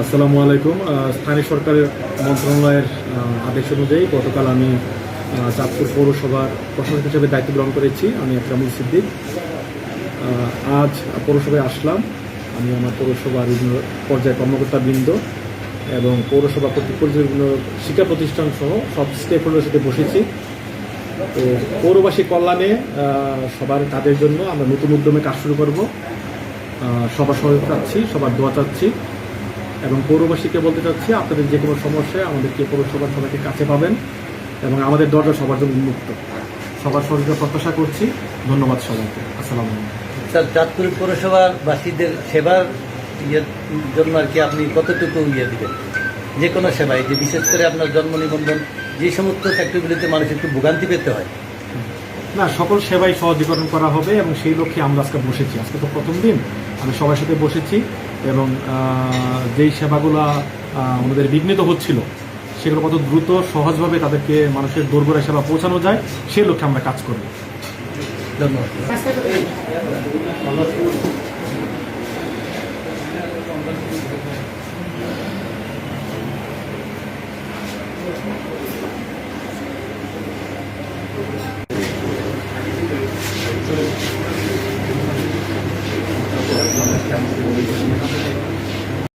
আসসালামু আলাইকুম। স্থানীয় সরকারের মন্ত্রণালয়ের আদেশ অনুযায়ী গতকাল আমি চাঁদপুর পৌরসভার প্রশাসক হিসেবে দায়িত্ব গ্রহণ করেছি, আমি একরামুল সিদ্দিক। আজ পৌরসভায় আসলাম। আমি আমার পৌরসভার বিভিন্ন পর্যায়ে কর্মকর্তাবৃন্দ এবং পৌরসভা পরিচালিত শিক্ষা প্রতিষ্ঠান সহ সব স্টেক হোল্ডারের সাথে বসেছি। তো পৌরবাসী কল্যাণে সবার কাজের জন্য আমরা নতুন উদ্যমে কাজ শুরু করব। সবার সহায়তা চাচ্ছি, সবার দোয়া চাচ্ছি এবং পৌরবাসীকে বলতে চাচ্ছি, আপনাদের যে কোনো সমস্যায় আমাদেরকে পৌরসভার সবাইকে কাছে পাবেন এবং আমাদের দরজা সবার জন্য উন্মুক্ত। সবার সহযোগিতা প্রত্যাশা করছি। ধন্যবাদ সবাইকে। আসসালামু আলাইকুম। স্যার, চাঁদপুর পৌরসভার বাসীদের সেবার ইয়ের জন্য আর কি আপনি কতটুকু ইয়ে দেবেন? যে কোনো সেবায়, যে বিশেষ করে আপনার জন্ম নিবন্ধন, যে সমস্ত ফ্যাক্টরিগুলিতে মানুষ একটু ভোগান্তি পেতে হয় না, সকল সেবাই সহজীকরণ করা হবে এবং সেই লক্ষ্যে আমরা আজকে বসেছি। আজকে তো প্রথম দিন আমি সবার সাথে বসেছি এবং যেই সেবাগুলো আমাদের বিঘ্নিত হচ্ছিল, সেগুলো কত দ্রুত, সহজভাবে তাদেরকে মানুষের দোরগোড়ায় সেবা পৌঁছানো যায়, সেই লক্ষ্যে আমরা কাজ করব। ধন্যবাদ।